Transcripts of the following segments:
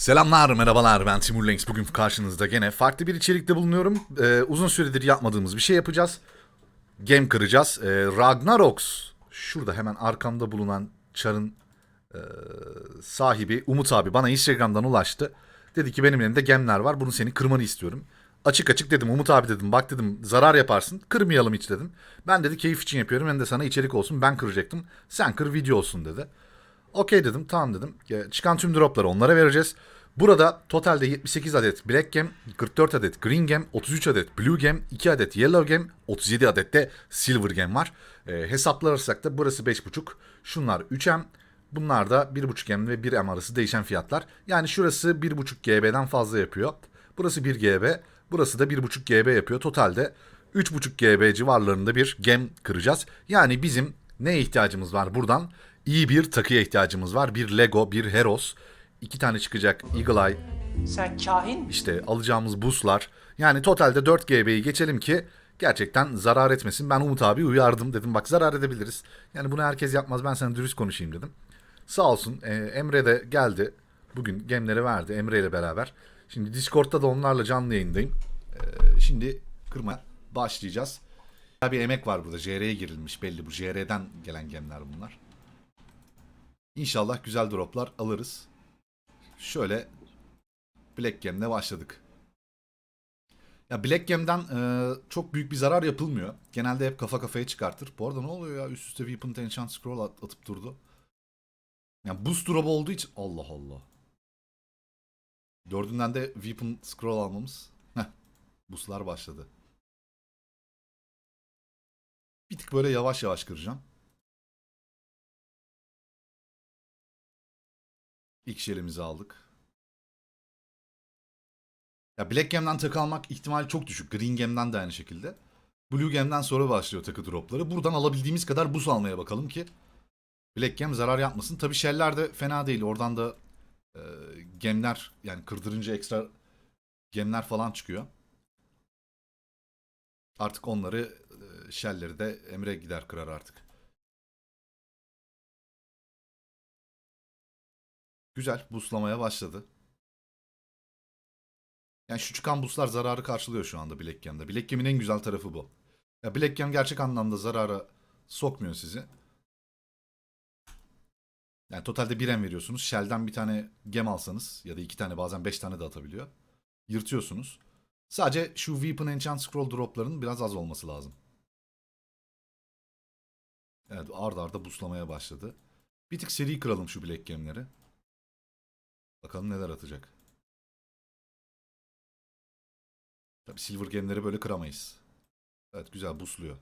Selamlar, merhabalar. Ben Timur Lenks. Bugün karşınızda gene farklı bir içerikte bulunuyorum. Ee, uzun süredir yapmadığımız bir şey yapacağız. Game kıracağız. Ee, Ragnaroks. Şurada hemen arkamda bulunan çarın e, sahibi Umut abi bana Instagram'dan ulaştı. Dedi ki benim elimde gemler var. Bunu senin kırmanı istiyorum. Açık açık dedim Umut abi dedim. Bak dedim zarar yaparsın. Kırmayalım hiç dedim. Ben dedi keyif için yapıyorum. Hem de sana içerik olsun. Ben kıracaktım. Sen kır video olsun dedi. Okey dedim tamam dedim. Çıkan tüm dropları onlara vereceğiz. Burada totalde 78 adet Black Gem, 44 adet Green Gem, 33 adet Blue Gem, 2 adet Yellow Gem, 37 adet de Silver Gem var. E, hesaplarsak da burası 5.5, şunlar 3M, bunlar da 1.5 M ve 1M arası değişen fiyatlar. Yani şurası 1.5 GB'den fazla yapıyor. Burası 1 GB, burası da 1.5 GB yapıyor. Totalde 3.5 GB civarlarında bir gem kıracağız. Yani bizim ne ihtiyacımız var buradan? İyi bir takıya ihtiyacımız var. Bir Lego, bir Heros. iki tane çıkacak Eagle Eye. Sen kahin işte alacağımız buslar. Yani totalde 4 GB'yi geçelim ki gerçekten zarar etmesin. Ben Umut abi uyardım dedim. Bak zarar edebiliriz. Yani bunu herkes yapmaz. Ben sana dürüst konuşayım dedim. Sağ olsun e, Emre de geldi. Bugün gemleri verdi Emre ile beraber. Şimdi Discord'da da onlarla canlı yayındayım. E, şimdi kırma başlayacağız. Bir emek var burada. JR'ye girilmiş belli. Bu JR'den gelen gemler bunlar. İnşallah güzel droplar alırız. Şöyle Black Gem'le başladık. Ya Black Gem'den e, çok büyük bir zarar yapılmıyor. Genelde hep kafa kafaya çıkartır. Bu arada ne oluyor ya? Üst üste Weapon Enchant Scroll at- atıp durdu. Yani boost drop olduğu için... Allah Allah. Dördünden de Weapon Scroll almamız. Heh. Boostlar başladı. Bir tık böyle yavaş yavaş kıracağım. İlk şelimizi aldık. Ya Black Gem'den takı almak ihtimali çok düşük. Green Gem'den de aynı şekilde. Blue Gem'den sonra başlıyor takı dropları. Buradan alabildiğimiz kadar buz almaya bakalım ki Black Gem zarar yapmasın. Tabi sheller de fena değil. Oradan da e, gemler yani kırdırınca ekstra gemler falan çıkıyor. Artık onları e, shellleri de Emre gider kırar artık. Güzel. Buslamaya başladı. Yani şu çıkan buslar zararı karşılıyor şu anda Black Gem'de. Black Gem'in en güzel tarafı bu. Ya Black Gem gerçek anlamda zarara sokmuyor sizi. Yani totalde 1 em veriyorsunuz. Shell'den bir tane gem alsanız ya da iki tane bazen 5 tane de atabiliyor. Yırtıyorsunuz. Sadece şu Weapon Enchant Scroll droplarının biraz az olması lazım. Evet arda arda buslamaya başladı. Bir tık seri kıralım şu Black Gem'leri. Bakalım neler atacak. Tabi Silver Gem'leri böyle kıramayız. Evet güzel busluyor.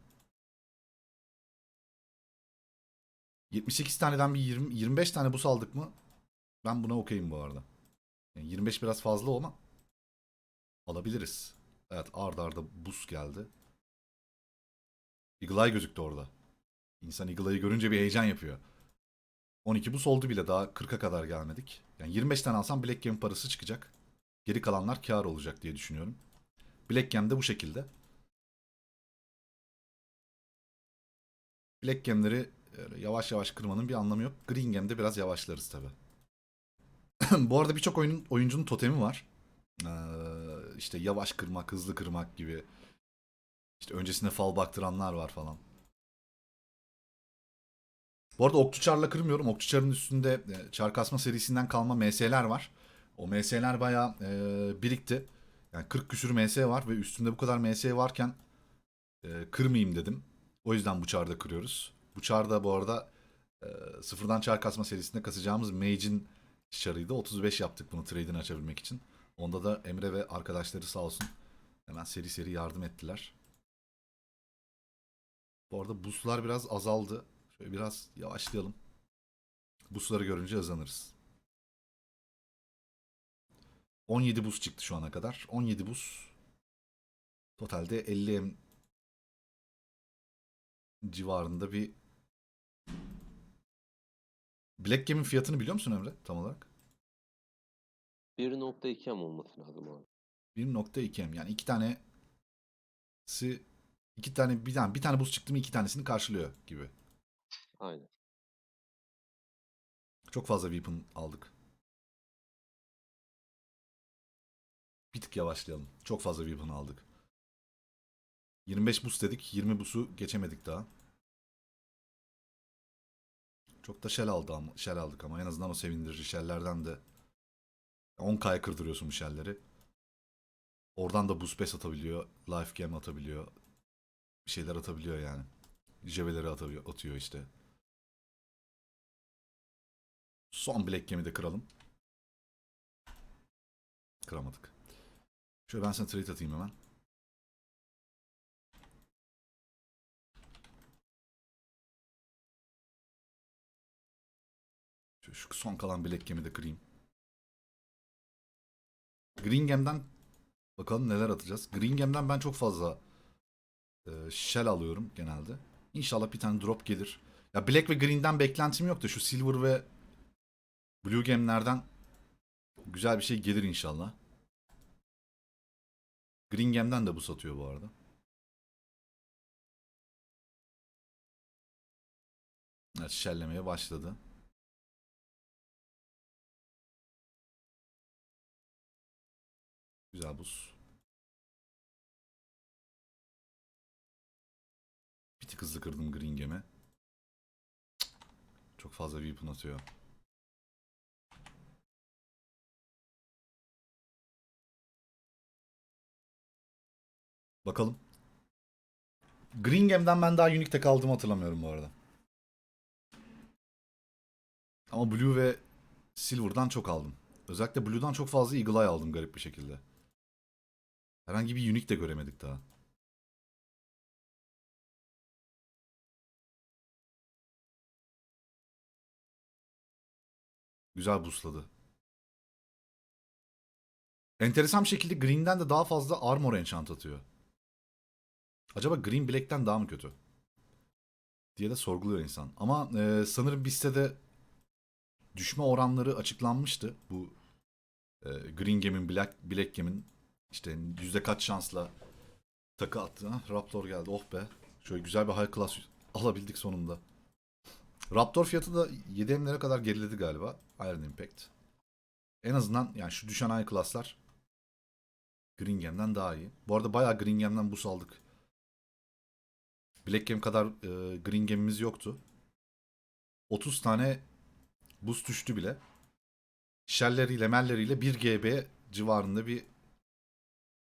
78 taneden bir 20, 25 tane bus aldık mı? Ben buna okeyim bu arada. Yani 25 biraz fazla ama alabiliriz. Evet arda arda bus geldi. Eagle Eye gözüktü orada. İnsan Eagle Eye'ı görünce bir heyecan yapıyor. 12 bus oldu bile daha 40'a kadar gelmedik. Yani 25 tane alsam Black Gem parası çıkacak. Geri kalanlar kar olacak diye düşünüyorum. Black Gem de bu şekilde. Black Gem'leri öyle yavaş yavaş kırmanın bir anlamı yok. Green Gem'de biraz yavaşlarız tabi. bu arada birçok oyunun, oyuncunun totemi var. Ee, işte yavaş kırmak, hızlı kırmak gibi. İşte öncesinde fal baktıranlar var falan. Bu arada okçu çarla kırmıyorum. Okçu çarın üstünde e, çar kasma serisinden kalma MS'ler var. O MS'ler bayağı e, birikti. Yani 40 küsür MS var ve üstünde bu kadar MS varken e, kırmayayım dedim. O yüzden bu çarda kırıyoruz. Bu çarda bu arada e, sıfırdan çar kasma serisinde kasacağımız Mage'in çarıydı. 35 yaptık bunu trade'ini açabilmek için. Onda da Emre ve arkadaşları sağ olsun hemen seri seri yardım ettiler. Bu arada buslar biraz azaldı. Şöyle biraz yavaşlayalım. Busları görünce hızlanırız. 17 bus çıktı şu ana kadar. 17 bus. Totalde 50 em civarında bir Black Gem'in fiyatını biliyor musun Emre tam olarak? 1.2 M olması lazım abi. 1.2 M yani iki tanesi iki tane bir tane bir tane buz çıktı mı iki tanesini karşılıyor gibi. Aynen. Çok fazla weapon aldık. bir tık yavaşlayalım. Çok fazla weapon aldık. 25 boost dedik. 20 boost'u geçemedik daha. Çok da shell aldı ama, shell aldık ama en azından o sevindirici shell'lerden de 10k'ya kırdırıyorsun bu shell'leri. Oradan da boost pass atabiliyor. Life gem atabiliyor. Bir şeyler atabiliyor yani. Jeveleri atıyor, atıyor işte. Son Black Gem'i de kıralım. Kıramadık. Şöyle ben sana trade atayım hemen. Şu, son kalan Black Gem'i de kırayım. Green Gem'den bakalım neler atacağız. Green Gem'den ben çok fazla e, shell alıyorum genelde. İnşallah bir tane drop gelir. Ya Black ve Green'den beklentim yok da şu Silver ve Blue Gem'lerden güzel bir şey gelir inşallah. Green Gem'den de bu satıyor bu arada. Evet, şellemeye başladı. Güzel buz. Bir tık hızlı kırdım Green. Cık, Çok fazla weapon atıyor. Bakalım. Green Gem'den ben daha Unique'de kaldığımı hatırlamıyorum bu arada. Ama Blue ve Silver'dan çok aldım. Özellikle Blue'dan çok fazla Eagle Eye aldım garip bir şekilde. Herhangi bir Unique de göremedik daha. Güzel boostladı. Enteresan bir şekilde Green'den de daha fazla armor enchant atıyor. Acaba Green Black'ten daha mı kötü? Diye de sorguluyor insan. Ama e, sanırım bir sitede düşme oranları açıklanmıştı. Bu e, Green Gem'in Black, Black Gem'in işte yüzde kaç şansla takı attığına. Raptor geldi. Oh be. Şöyle güzel bir high class alabildik sonunda. Raptor fiyatı da 7 emlere kadar geriledi galiba. Iron Impact. En azından yani şu düşen high class'lar Green Gem'den daha iyi. Bu arada bayağı Green Gem'den boost aldık. Black Gem kadar e, Green Gem'imiz yoktu. 30 tane boost düştü bile. Shell'leriyle melleriyle 1 GB civarında bir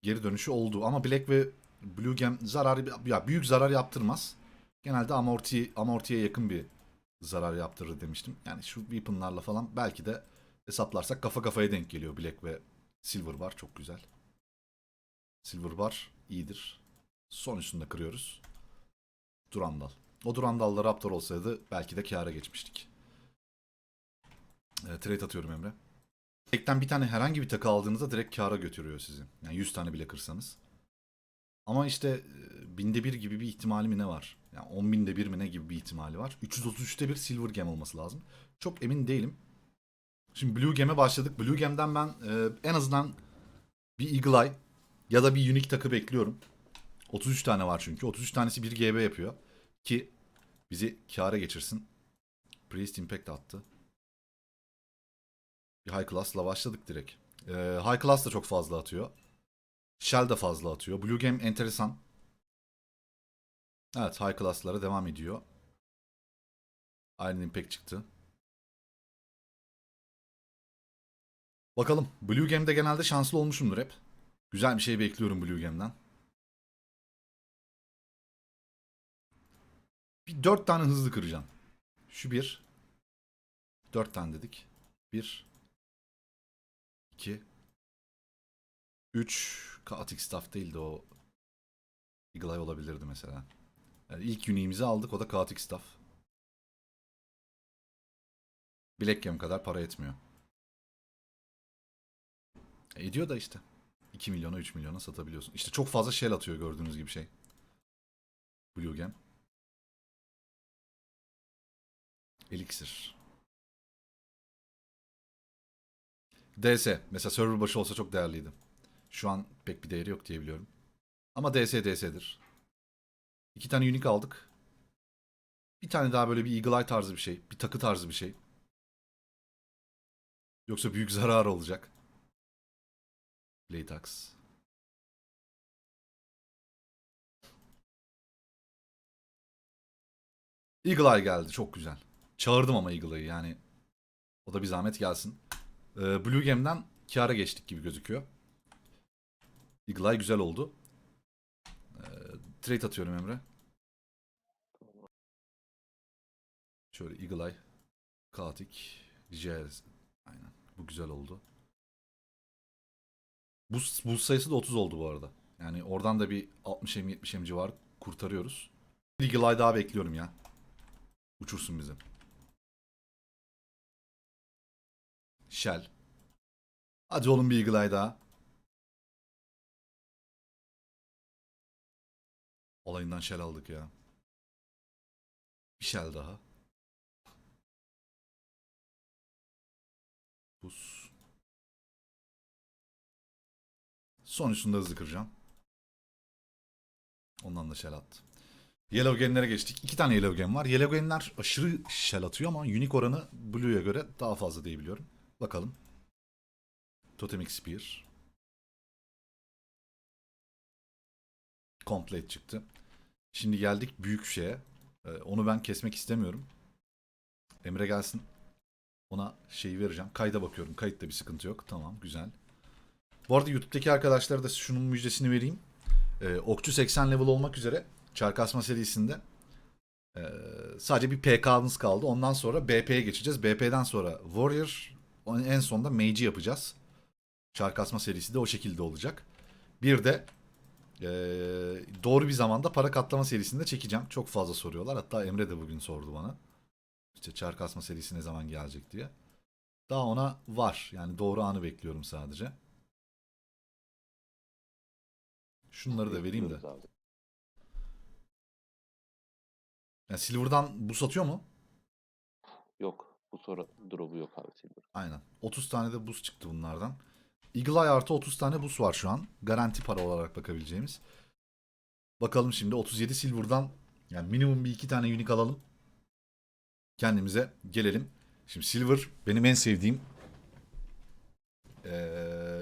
geri dönüşü oldu. Ama Black ve Blue Gem zarar ya büyük zarar yaptırmaz. Genelde amorti amortiye yakın bir zarar yaptırır demiştim. Yani şu weapon'larla falan belki de hesaplarsak kafa kafaya denk geliyor Black ve Silver var çok güzel. Silver var iyidir. Son üstünde kırıyoruz. Durandal. O Durandal'la Raptor olsaydı belki de kâra geçmiştik. E, trade atıyorum Emre. Tekten bir tane herhangi bir takı aldığınızda direkt kâra götürüyor sizi. Yani 100 tane bile kırsanız. Ama işte e, binde bir gibi bir ihtimali mi ne var? Yani 10 binde bir mi ne gibi bir ihtimali var. 333'te bir Silver Gem olması lazım. Çok emin değilim. Şimdi Blue Gem'e başladık. Blue Gem'den ben e, en azından bir Eagle Eye ya da bir Unique takı bekliyorum. 33 tane var çünkü. 33 tanesi 1 GB yapıyor. Ki bizi kâra geçirsin. Priest Impact attı. Bir High Class'la başladık direkt. Ee, high Class da çok fazla atıyor. Shell de fazla atıyor. Blue Game enteresan. Evet High Class'lara devam ediyor. Iron Impact çıktı. Bakalım. Blue Game'de genelde şanslı olmuşumdur hep. Güzel bir şey bekliyorum Blue Game'den. Bir dört tane hızlı kıracağım. Şu bir. Dört tane dedik. Bir. iki, Üç. Chaotic Staff değildi o. Eagle Eye olabilirdi mesela. Yani ilk uniğimizi aldık o da Chaotic Staff. Black Gem kadar para etmiyor. E, ediyor da işte. 2 milyona 3 milyona satabiliyorsun. İşte çok fazla shell atıyor gördüğünüz gibi şey. Blue Gem. Elixir. DS. Mesela server başı olsa çok değerliydi. Şu an pek bir değeri yok diye biliyorum. Ama DS DS'dir. İki tane unique aldık. Bir tane daha böyle bir Eagle Eye tarzı bir şey. Bir takı tarzı bir şey. Yoksa büyük zarar olacak. Latex. Eagle Eye geldi. Çok güzel. Çağırdım ama Eagle Eye'yi yani. O da bir zahmet gelsin. Ee, Blue Game'den kâra geçtik gibi gözüküyor. Eagle güzel oldu. Ee, trade atıyorum Emre. Şöyle Eagle Eye. Katik. Jazz. Aynen. Bu güzel oldu. Buz, buz sayısı da 30 oldu bu arada. Yani oradan da bir 60 M 70 M civarı kurtarıyoruz. Eagle Eye daha bekliyorum ya. Uçursun bizi. Shell. Hadi oğlum bir Eagle Eye daha. Olayından Shell aldık ya. Bir Shell daha. Buz. Son üstünde de hızlı kıracağım. Ondan da Shell attı. Yellow Gen'lere geçtik. İki tane Yellow Gen var. Yellow Gen'ler aşırı shell atıyor ama unique oranı Blue'ya göre daha fazla diye biliyorum. Bakalım. Totemic Spear. Complete çıktı. Şimdi geldik büyük şeye. Ee, onu ben kesmek istemiyorum. Emre gelsin. Ona şeyi vereceğim. Kayda bakıyorum. Kayıtta bir sıkıntı yok. Tamam güzel. Bu arada YouTube'daki arkadaşlara da şunun müjdesini vereyim. Ee, Okçu 80 level olmak üzere Çark Asma serisinde ee, sadece bir PK'mız kaldı. Ondan sonra BP'ye geçeceğiz. BP'den sonra Warrior en sonunda Mage'i yapacağız. Çark Asma serisi de o şekilde olacak. Bir de ee, doğru bir zamanda para katlama serisinde çekeceğim. Çok fazla soruyorlar. Hatta Emre de bugün sordu bana. İşte Çark Asma serisi ne zaman gelecek diye. Daha ona var. Yani doğru anı bekliyorum sadece. Şunları da vereyim de. Yani Silver'dan bu satıyor mu? Yok. Bu sonra drop'u yok abi Silver. Aynen. 30 tane de buz çıktı bunlardan. Eagle Eye artı 30 tane buz var şu an. Garanti para olarak bakabileceğimiz. Bakalım şimdi 37 Silver'dan yani minimum bir iki tane unique alalım. Kendimize gelelim. Şimdi Silver benim en sevdiğim eee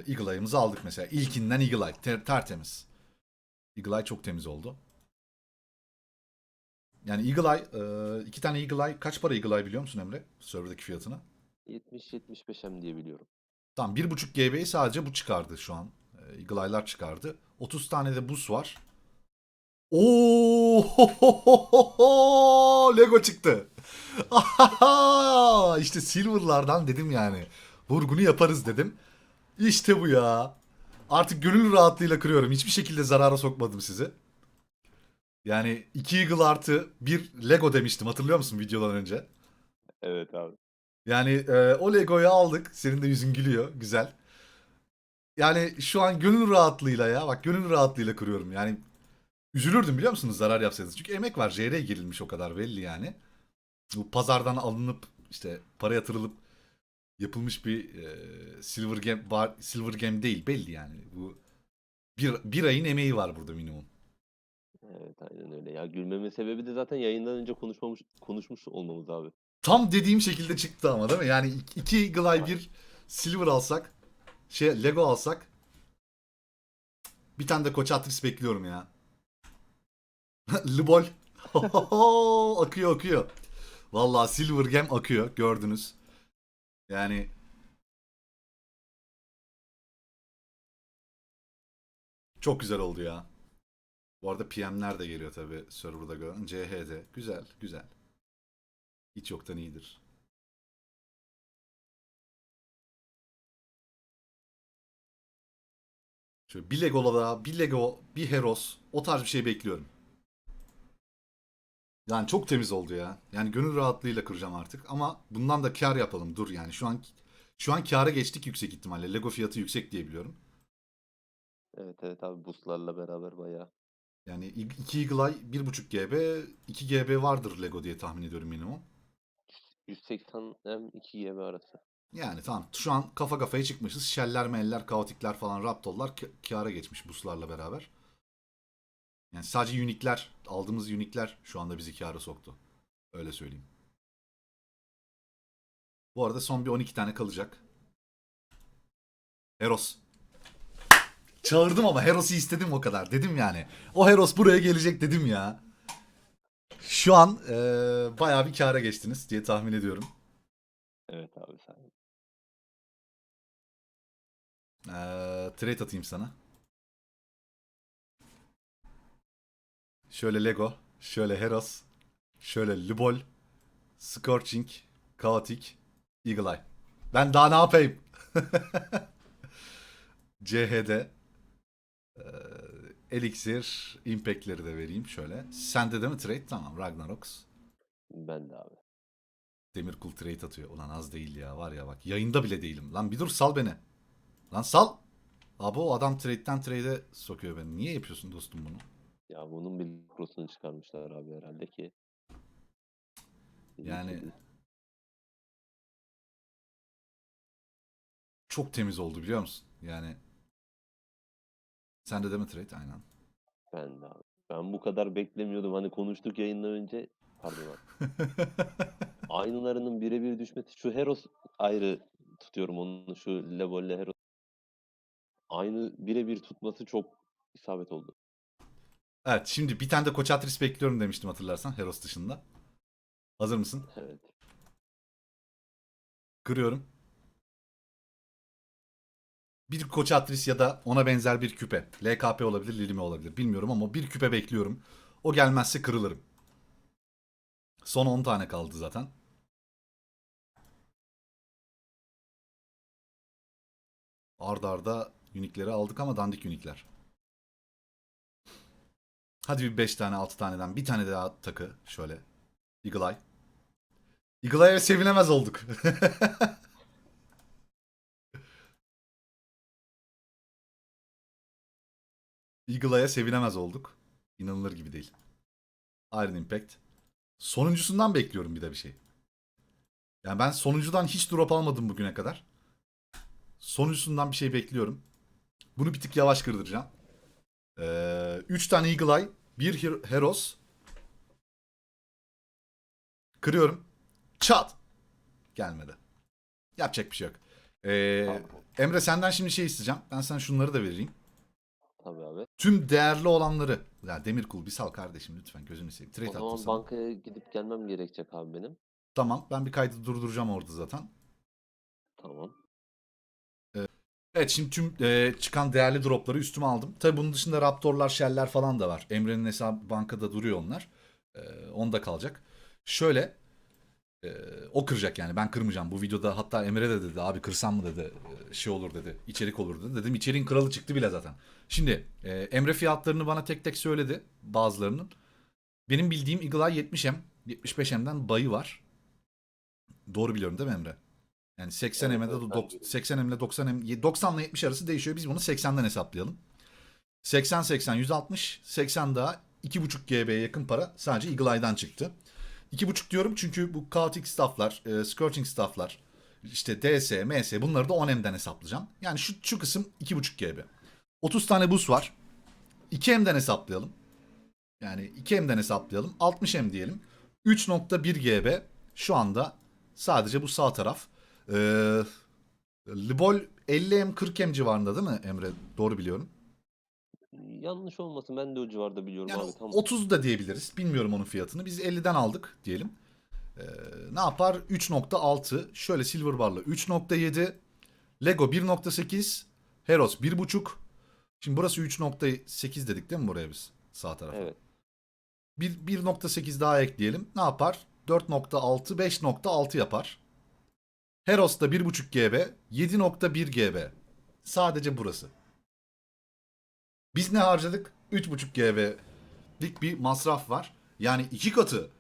Eagle Eye'ımızı aldık mesela. İlkinden Eagle Eye. Ter- tertemiz. Eagle Eye çok temiz oldu. Yani Eagle Eye, eee, iki tane Eagle Eye, kaç para Eagle Eye biliyor musun Emre? Serverdaki fiyatını. 70-75 M diye biliyorum. Tamam 1.5 GB'yi sadece bu çıkardı şu an. Ee, Eagle Eye'lar çıkardı. 30 tane de bus var. Oo! Lego çıktı. işte Silver'lardan dedim yani. Vurgunu yaparız dedim. İşte bu ya. Artık gönül rahatlığıyla kırıyorum. Hiçbir şekilde zarara sokmadım sizi. Yani 2 Eagle artı 1 Lego demiştim. Hatırlıyor musun videodan önce? Evet abi. Yani e, o Lego'yu aldık. Senin de yüzün gülüyor. Güzel. Yani şu an gönül rahatlığıyla ya. Bak gönül rahatlığıyla kırıyorum. Yani üzülürdüm biliyor musunuz zarar yapsaydınız. Çünkü emek var. JR girilmiş o kadar belli yani. Bu pazardan alınıp işte para yatırılıp yapılmış bir e, Silver Game var, Silver Game değil belli yani. Bu bir, bir ayın emeği var burada minimum. Evet aynen öyle. Ya gülmemin sebebi de zaten yayından önce konuşmamış konuşmuş olmamız abi. Tam dediğim şekilde çıktı ama değil mi? Yani iki- Eye bir Silver alsak, şey Lego alsak bir tane de Koç Atris bekliyorum ya. Lubol. akıyor akıyor. Vallahi Silver Gem akıyor gördünüz. Yani çok güzel oldu ya. Bu arada PM'ler de geliyor tabi serverda gören. CHD. Güzel, güzel. Hiç yoktan iyidir. Şöyle bir Lego'la daha, bir Lego, bir Heros o tarz bir şey bekliyorum. Yani çok temiz oldu ya. Yani gönül rahatlığıyla kıracağım artık ama bundan da kar yapalım. Dur yani şu an şu an kâra geçtik yüksek ihtimalle. Lego fiyatı yüksek diye biliyorum. Evet evet abi buslarla beraber bayağı. Yani 2 Eagle Eye 1.5 GB, 2 GB vardır Lego diye tahmin ediyorum minimum. 180 M 2 GB arası. Yani tamam şu an kafa kafaya çıkmışız. Şeller, meller, kaotikler falan, raptollar kâra geçmiş buslarla beraber. Yani sadece unikler, aldığımız unikler şu anda bizi kâra soktu. Öyle söyleyeyim. Bu arada son bir 12 tane kalacak. Eros. Çağırdım ama Heros'u istedim o kadar. Dedim yani. O Heros buraya gelecek dedim ya. Şu an e, bayağı bir kâra geçtiniz diye tahmin ediyorum. Evet abi sen. E, trade atayım sana. Şöyle Lego, şöyle Heros, şöyle Lubol, Scorching, Chaotic, Eagle Eye. Ben daha ne yapayım? CHD, Elixir, Impact'leri de vereyim şöyle. Sende de mi trade? Tamam Ragnarox. Ben de abi. Demir Kul trade atıyor. Ulan az değil ya var ya bak. Yayında bile değilim. Lan bir dur sal beni. Lan sal. Abi o adam trade'den trade'e sokuyor beni. Niye yapıyorsun dostum bunu? Ya bunun bir prosunu çıkarmışlar abi herhalde ki. Yani- Çok temiz oldu biliyor musun? Yani Sende de mi trade? Aynen. Ben de abi. Ben bu kadar beklemiyordum. Hani konuştuk yayından önce. Pardon abi. Aynılarının birebir düşmesi. Şu Heros ayrı tutuyorum onu. Şu Levol'le Heros. Aynı birebir tutması çok isabet oldu. evet şimdi bir tane de Koçatris bekliyorum demiştim hatırlarsan Heros dışında. Hazır mısın? Evet. Kırıyorum. Bir Koçatris ya da ona benzer bir küpe. LKP olabilir, Lilime olabilir. Bilmiyorum ama bir küpe bekliyorum. O gelmezse kırılırım. Son 10 tane kaldı zaten. Arda arda unikleri aldık ama dandik unikler. Hadi bir 5 tane 6 taneden bir tane daha takı şöyle. Eagle Eye. Eagle Eye'e sevinemez olduk. Eagle Eye'e sevinemez olduk. İnanılır gibi değil. Iron Impact. Sonuncusundan bekliyorum bir de bir şey. Yani ben sonuncudan hiç drop almadım bugüne kadar. Sonuncusundan bir şey bekliyorum. Bunu bir tık yavaş kırdıracağım. 3 tane Eagle Eye, bir Her- Heros. Kırıyorum. Çat. Gelmedi. Yapacak bir şey yok. Ee. Emre senden şimdi şey isteyeceğim. Ben sana şunları da vereyim. Tabii abi. Tüm değerli olanları. Ya Demirkul bir sal kardeşim lütfen gözünü seveyim. O Trade zaman atlasana. bankaya gidip gelmem gerekecek abi benim. Tamam ben bir kaydı durduracağım orada zaten. Tamam. Evet şimdi tüm e, çıkan değerli dropları üstüme aldım. Tabi bunun dışında Raptorlar, Shell'ler falan da var. Emre'nin hesabı bankada duruyor onlar. E, onda kalacak. Şöyle e, o kıracak yani ben kırmayacağım. Bu videoda hatta Emre de dedi abi kırsam mı dedi e, şey olur dedi içerik olur dedi. Dedim içeriğin kralı çıktı bile zaten. Şimdi e, Emre fiyatlarını bana tek tek söyledi bazılarının. Benim bildiğim Eagle Eye 70M 75M'den bayı var. Doğru biliyorum değil mi Emre? Yani 80 Evet, M'de evet, de ben dok- biliyorum. 80 M'le 90 M 90 ile 70 arası değişiyor. Biz bunu 80'den hesaplayalım. 80 80 160 80 daha 2.5 GB'ye yakın para sadece Eagle Eye'dan çıktı. 2.5 diyorum çünkü bu Chaotic stafflar, e, Scorching stafflar, işte DS, MS bunları da 10M'den hesaplayacağım. Yani şu, şu kısım 2.5 GB. 30 tane boost var. 2M'den hesaplayalım. Yani 2M'den hesaplayalım. 60M diyelim. 3.1 GB şu anda sadece bu sağ taraf. Ee, Libol 50M 40M civarında değil mi Emre? Doğru biliyorum. Yanlış olmasın ben de o civarda biliyorum Yani abi. Tam 30 da diyebiliriz. Bilmiyorum onun fiyatını. Biz 50'den aldık diyelim. Ee, ne yapar? 3.6. Şöyle Silver Bar'la 3.7. Lego 1.8. Heros 1.5. Şimdi burası 3.8 dedik değil mi buraya biz? Sağ tarafa. Evet. Bir 1.8 daha ekleyelim. Ne yapar? 4.6, 5.6 yapar. Heros'ta 1.5 GB, 7.1 GB. Sadece burası. Biz ne harcadık? 3.5 GB'lik bir masraf var. Yani iki katı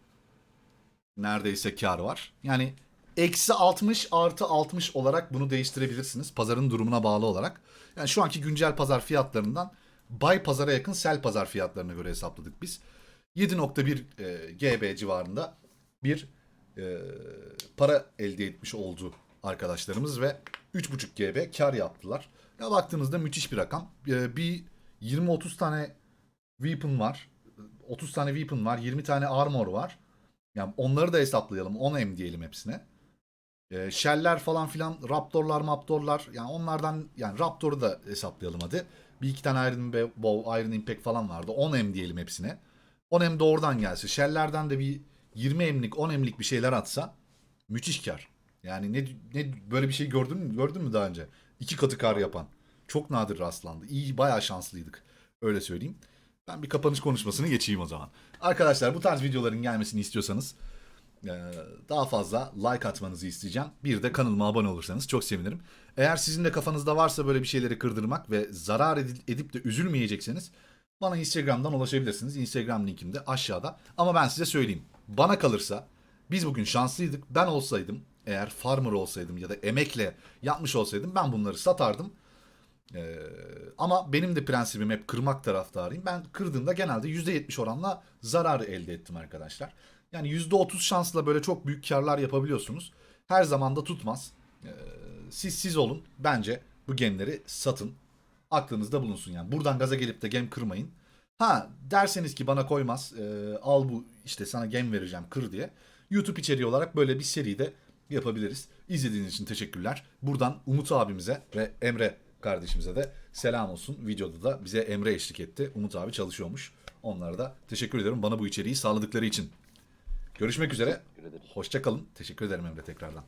neredeyse kar var. Yani eksi 60 artı 60 olarak bunu değiştirebilirsiniz. Pazarın durumuna bağlı olarak. Yani şu anki güncel pazar fiyatlarından bay pazara yakın sel pazar fiyatlarına göre hesapladık biz. 7.1 e, GB civarında bir e, para elde etmiş oldu arkadaşlarımız ve 3.5 GB kar yaptılar. Ya baktığınızda müthiş bir rakam. E, bir 20-30 tane weapon var. 30 tane weapon var. 20 tane armor var. Yani onları da hesaplayalım. 10M diyelim hepsine. E, shell'ler falan filan, raptorlar, maptorlar yani onlardan yani raptor'u da hesaplayalım hadi. Bir iki tane Iron Bow, Iron Impact falan vardı. 10M diyelim hepsine. 10M de oradan gelse. Shell'lerden de bir 20M'lik 10M'lik bir şeyler atsa müthiş kar. Yani ne, ne böyle bir şey gördün mü? Gördün mü daha önce? İki katı kar yapan. Çok nadir rastlandı. İyi bayağı şanslıydık. Öyle söyleyeyim. Ben bir kapanış konuşmasını geçeyim o zaman. Arkadaşlar bu tarz videoların gelmesini istiyorsanız daha fazla like atmanızı isteyeceğim. Bir de kanalıma abone olursanız çok sevinirim. Eğer sizin de kafanızda varsa böyle bir şeyleri kırdırmak ve zarar edip de üzülmeyecekseniz bana Instagram'dan ulaşabilirsiniz. Instagram linkim de aşağıda. Ama ben size söyleyeyim. Bana kalırsa biz bugün şanslıydık. Ben olsaydım eğer farmer olsaydım ya da emekle yapmış olsaydım ben bunları satardım. Ee, ama benim de prensibim hep kırmak taraftarıyım. Ben kırdığımda genelde %70 oranla zarar elde ettim arkadaşlar. Yani %30 şansla böyle çok büyük karlar yapabiliyorsunuz. Her zaman da tutmaz. Ee, siz siz olun. Bence bu gemleri satın. Aklınızda bulunsun yani. Buradan gaza gelip de gem kırmayın. Ha derseniz ki bana koymaz. ee, al bu işte sana gem vereceğim kır diye. YouTube içeriği olarak böyle bir seri de yapabiliriz. İzlediğiniz için teşekkürler. Buradan Umut abimize ve Emre kardeşimize de selam olsun. Videoda da bize Emre eşlik etti. Umut abi çalışıyormuş. Onlara da teşekkür ederim bana bu içeriği sağladıkları için. Görüşmek üzere. Hoşça kalın. Teşekkür ederim Emre tekrardan.